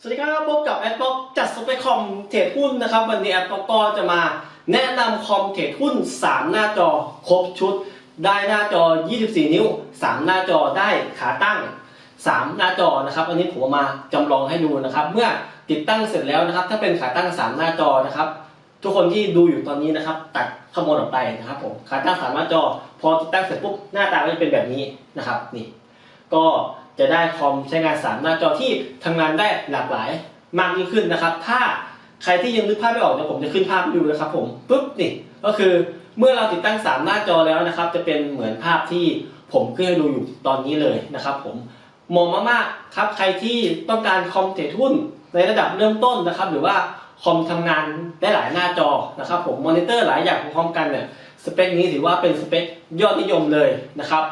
สวัสดีครับพบกับแอดบ็อกจัดสเปคคอมเทรดหุ้นนะครับ วันนี้แอดบ็อกก็จะมาแนะนำคอมเทรดหุ้น 3 หน้าจอครบชุด ได้หน้าจอ 24 นิ้ว 3 หน้าจอได้ขาตั้ง 3 หน้าจอนะครับ อันนี้ผมมาจำลองให้ดูนะครับ เมื่อติดตั้งเสร็จแล้วนะครับ ถ้าเป็นขาตั้ง 3 หน้าจอนะครับ ทุกคนที่ดูอยู่ตอนนี้นะครับ ตัดขโมยออกไปนะครับผมขาตั้ง3หน้าจอ พอติดตั้งเสร็จปุ๊บหน้าตาก็จะเป็นแบบนี้นะครับนี่ ก็ จะได้คอมใช้งาน3หน้าจอที่ทำงานได้หลากหลายมากยิ่งขึ้นนะครับ ถ้าใครที่ยังนึกภาพไม่ออกเดี๋ยวผมจะขึ้นภาพให้ดูนะครับผมปุ๊บนี่ก็คือเมื่อเราติดตั้ง 3 หน้าจอแล้วนะครับ จะเป็นเหมือนภาพที่ผมขึ้นให้ดูอยู่ตอนนี้เลยนะครับ ผมเหมาะมากๆครับใครที่ต้องการคอมเทรดหุ้นในระดับเริ่มต้นนะครับ หรือว่าคอมทำงานได้หลายหน้าจอนะครับ ผมมอนิเตอร์หลายอย่างพร้อมกันเนี่ยสเปคนี้ถือว่าเป็นสเปคยอดนิยมเลยนะครับ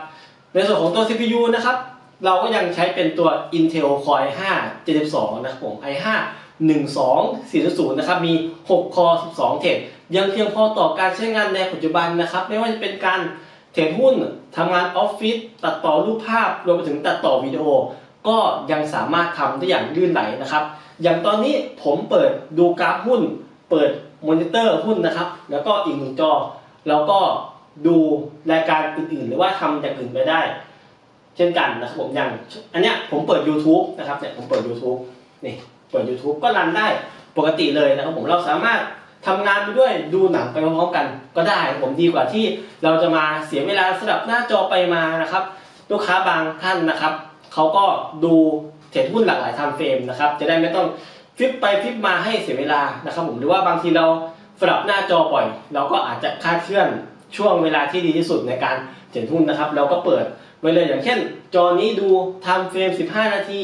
ในส่วนของตัว CPU นะครับ เราก็ยังใช้เป็นตัว Intel Core i5 72นะครับผม i5 12400นะครับ มี 6 คอ 12 เทรดยังเพียงพอต่อการใช้งานในปัจจุบันนะครับ ไม่ว่าจะเป็นการเทรดหุ้นทำงานออฟฟิศตัดต่อรูปภาพ รวมไปถึงตัดต่อวิดีโอ ก็ยังสามารถทำได้อย่างลื่นไหลนะครับ อย่างตอนนี้ผมเปิดดูกราฟหุ้น เปิดมอนิเตอร์หุ้นนะครับ แล้วก็อีกหนึ่งจอ แล้วก็ดูรายการอื่นๆ หรือว่าทำอย่างอื่นไปได้ เช่นกันนะครับผมอย่างอันเนี้ยผมเปิด YouTube นะครับเนี่ยผมเปิด YouTube นี่เปิด YouTube ก็รันได้ปกติเลยนะครับผมเราสามารถทำงานไปด้วยดูหนังไปพร้อมๆกันก็ได้ผมดีกว่าที่เราจะมาเสียเวลาสลับหน้าจอไปมานะครับ ลูกค้าบางท่านนะครับเขาก็ดูเทรดหุ้นหลากหลายไทม์เฟรมนะครับจะได้ไม่ต้องฟิปไปฟิปมาให้เสียเวลานะครับผมหรือว่าบางทีเราสลับหน้าจอบ่อย เราก็อาจจะคาดเคลื่อนช่วงเวลาที่ดีที่สุดในการเทรดหุ้นนะครับ เราก็เปิด ไว้เลยอย่างเช่น จอนี้ดูไทม์เฟรม 15 นาที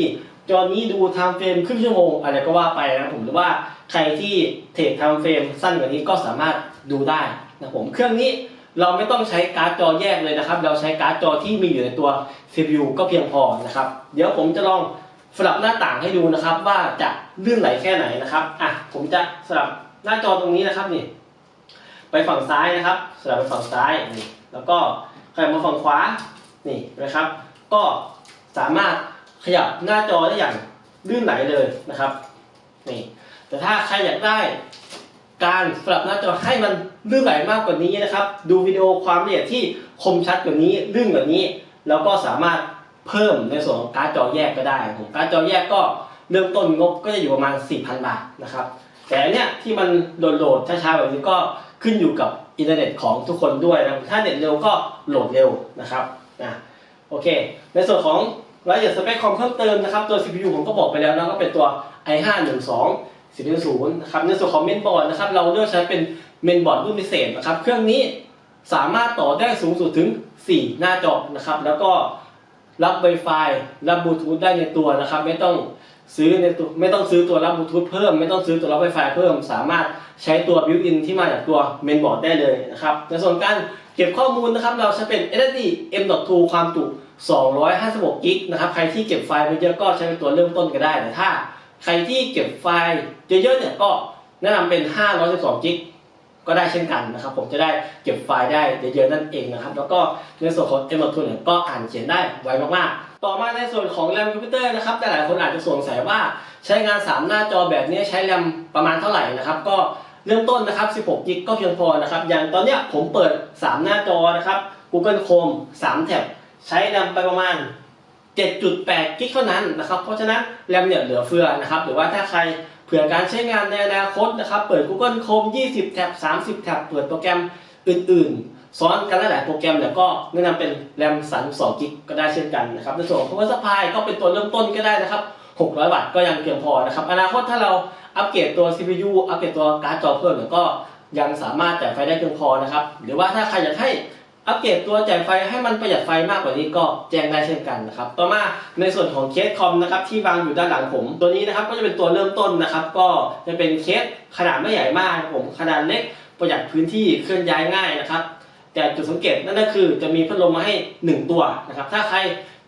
จอนี้ดูไทม์เฟรมครึ่งชั่วโมงอะไรก็ว่าไปนะผมหรือว่าใครที่เทรดไทม์เฟรมสั้นกว่านี้ก็สามารถดูได้นะผมเครื่องนี้เราไม่ต้องใช้การ์ดจอแยกเลยนะครับ เราใช้การ์ดจอที่มีอยู่ในตัว CPU ก็เพียงพอนะครับ เดี๋ยวผมจะลองสลับหน้าต่างให้ดูนะครับ ว่าจะลื่นไหลแค่ไหนนะครับอะผมจะสลับหน้าจอตรงนี้นะครับนี่ ไปฝั่งซ้ายนะครับ สลับไปฝั่งซ้ายนี่แล้วก็ขยับมาฝั่งขวา นี่นะครับ ก็สามารถขยับหน้าจอได้อย่างลื่นไหลเลยนะครับนี่แต่ถ้าใครอยากได้การสลับหน้าจอให้มันลื่นไหลมากกว่านี้นะครับ ดูวิดีโอความละเอียดที่คมชัดกว่านี้ลื่นกว่านี้ แล้วก็สามารถเพิ่มในส่วนของการ์ดจอแยกก็ได้ผมการ์ดจอแยกก็เริ่มต้นงบก็จะอยู่ประมาณ 4,000 บาทนะครับ แต่อันเนี้ยที่มันโหลดช้าๆแบบนี้ก็ขึ้นอยู่กับอินเทอร์เน็ตของทุกคนด้วยนะถ้าเน็ตเร็วก็โหลดเร็วนะครับ นะโอเค ในส่วนของรายละเอียดสเปคคอมเพิ่มเติมนะครับ ตัว CPU ผมก็บอกไปแล้วนะก็เป็นตัว i5 12 410นะครับในส่วนของเมนบอร์ดนะครับเราเลือกใช้เป็นเมนบอร์ดรุ่นพิเศษนะครับเครื่องนี้สามารถต่อได้สูงสุดถึง 4 หน้าจอนะครับ แล้วก็รับ Wi-Fi รับบลูทูธได้ในตัวนะครับ ไม่ต้องซื้อในตัวไม่ต้องซื้อตัวรับบลูทูธเพิ่ม ไม่ต้องซื้อตัวรับ Wi-Fi เพิ่ม สามารถใช้ตัวบิวอินที่มาจากตัวเมนบอร์ดได้เลยนะครับในส่วนการ เก็บข้อมูลนะครับเราใช้เป็น SSD M.2 ความจุ 256กิกนะครับใครที่เก็บไฟล์ไว้เยอะก็ใช้เป็นตัวเริ่มต้นก็ได้แต่ถ้า ใครที่เก็บไฟล์เยอะๆเนี่ยก็แนะนำเป็น 512กิกก็ได้เช่นกันนะครับ ผมจะได้เก็บไฟล์ได้เยอะๆนั่นเองนะครับ แล้วก็ในส่วนของ M.2 เนี่ยก็อ่านเขียนได้ไวมากๆต่อมาในส่วนของแรมคอมพิวเตอร์นะครับแต่หลายคนอาจจะสงสัยว่าใช้งาน 3 หน้าจอแบบนี้ใช้แรมประมาณเท่าไหร่นะครับ ก็ เริ่มต้นนะครับ 16 กิกก็เพียงพอนะครับ อย่างตอนเนี้ยผมเปิด 3 หน้าจอนะครับ Google Chrome 3 แท็บใช้แรมไปประมาณ 7.8 กิกเท่านั้นนะครับ เพราะฉะนั้นแรมเนี่ยเหลือเฟือนะครับ หรือว่าถ้าใครเผื่อการใช้งานในอนาคตนะครับ เปิด Google Chrome 20 แท็บ 30 แท็บ เปิดโปรแกรมอื่นๆ ซ้อนกันหลายๆโปรแกรมเนี่ยก็แนะนำเป็นแรม 32 กิกก็ได้เช่นกันนะครับ ในส่วนของ power supply ก็เป็นตัวเริ่มต้นก็ได้นะครับ 600 วัตต์ก็ยังเพียงพอนะครับ อนาคตถ้าเรา อัปเกรดตัว CPU อัปเกรดตัวการ์ดจอเพิ่มเนี่ยก็ยังสามารถจ่ายไฟได้เพียงพอนะครับ หรือว่าถ้าใครอยากให้อัปเกรดตัวจ่ายไฟให้มันประหยัดไฟมากกว่านี้ก็แจ้งได้เช่นกันนะครับ ต่อมาในส่วนของเคสคอมนะครับที่วางอยู่ด้านหลังผม ตัวนี้นะครับก็จะเป็นตัวเริ่มต้นนะครับ ก็จะเป็นเคสขนาดไม่ใหญ่มากนะครับผมขนาดเล็กประหยัดพื้นที่เคลื่อนย้ายง่ายนะครับ แต่จุดสังเกตนั่นก็คือจะมีพัดลมมาให้ 1 ตัวนะครับ ถ้าใคร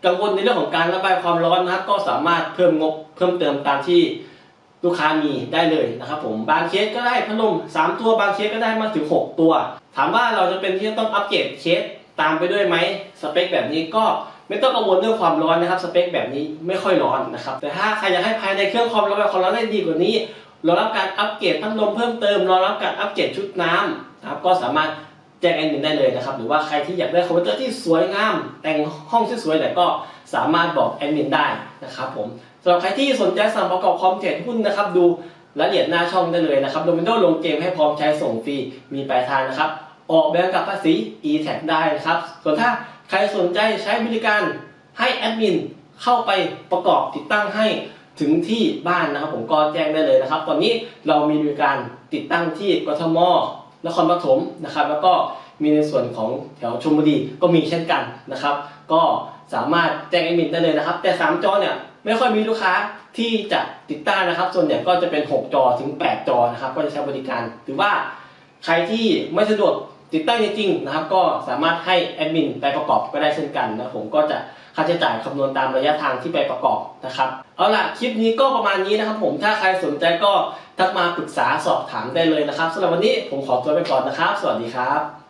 กังวลในเรื่องของการระบายความร้อนนะครับ ก็สามารถเพิ่มงบเพิ่มเติมตามที่ ลูกค้ามีได้เลยนะครับผมบางเคสก็ได้พัดลม3 ตัวบางเคสก็ได้มาถึง 6 ตัว ถามว่าเราจะเป็นที่จะต้องอัปเกรดเคสตามไปด้วยไหมสเปคแบบนี้ก็ไม่ต้องกังวลเรื่องความร้อนนะครับสเปคแบบนี้ไม่ค่อยร้อนนะครับแต่ถ้าใครอยากให้ภายในเครื่องคอมระบายความร้อนได้ดีกว่านี้รองรับการอัปเกรดพัดลมเพิ่มเติมรองรับการอัปเกรดชุดน้ำนะครับก็สามารถแจ้งแอดมินได้เลยนะครับหรือว่าใครที่อยากได้คอมพิวเตอร์ที่สวยงาม แต่งห้องที่สวยแต่ก็สามารถบอกแอดมินได้นะครับผม สำหรับใครที่สนใจสั่งประกอบคอมเทรดหุ้นนะครับ ดูรายละเอียดหน้าช่องได้เลยนะครับโดมิโนลงเกมให้พร้อมใช้ส่งฟรีมีปลายทางนะครับ ออกแบบกับภาษี e-tax ได้นะครับ ส่วนถ้าใครสนใจใช้บริการให้แอดมินเข้าไปประกอบติดตั้งให้ถึงที่บ้านนะครับ ผมก็แจ้งได้เลยนะครับ ตอนนี้เรามีบริการติดตั้งที่กทมนครปฐมนะครับ แล้วก็มีในส่วนของแถวชลบุรีก็มีเช่นกันนะครับ ก็สามารถแจ้งแอดมินได้เลยนะครับ แต่ 3 จอเนี่ย ไม่ค่อยมีลูกค้าที่จะติดตั้งนะครับ ส่วนใหญ่ก็จะเป็น 6 จอถึง 8 จอนะครับ ก็จะใช้บริการหรือว่าใครที่ไม่สะดวกติดตั้งจริงๆนะครับ ก็สามารถให้แอดมินไปประกอบก็ได้เช่นกันนะผมก็จะค่าใช้จ่ายคำนวณตามระยะทางที่ไปประกอบนะครับ เอาล่ะคลิปนี้ก็ประมาณนี้นะครับ ผมถ้าใครสนใจก็ทักมาปรึกษาสอบถามได้เลยนะครับสำหรับวันนี้ผมขอตัวไปก่อนนะครับ สวัสดีครับ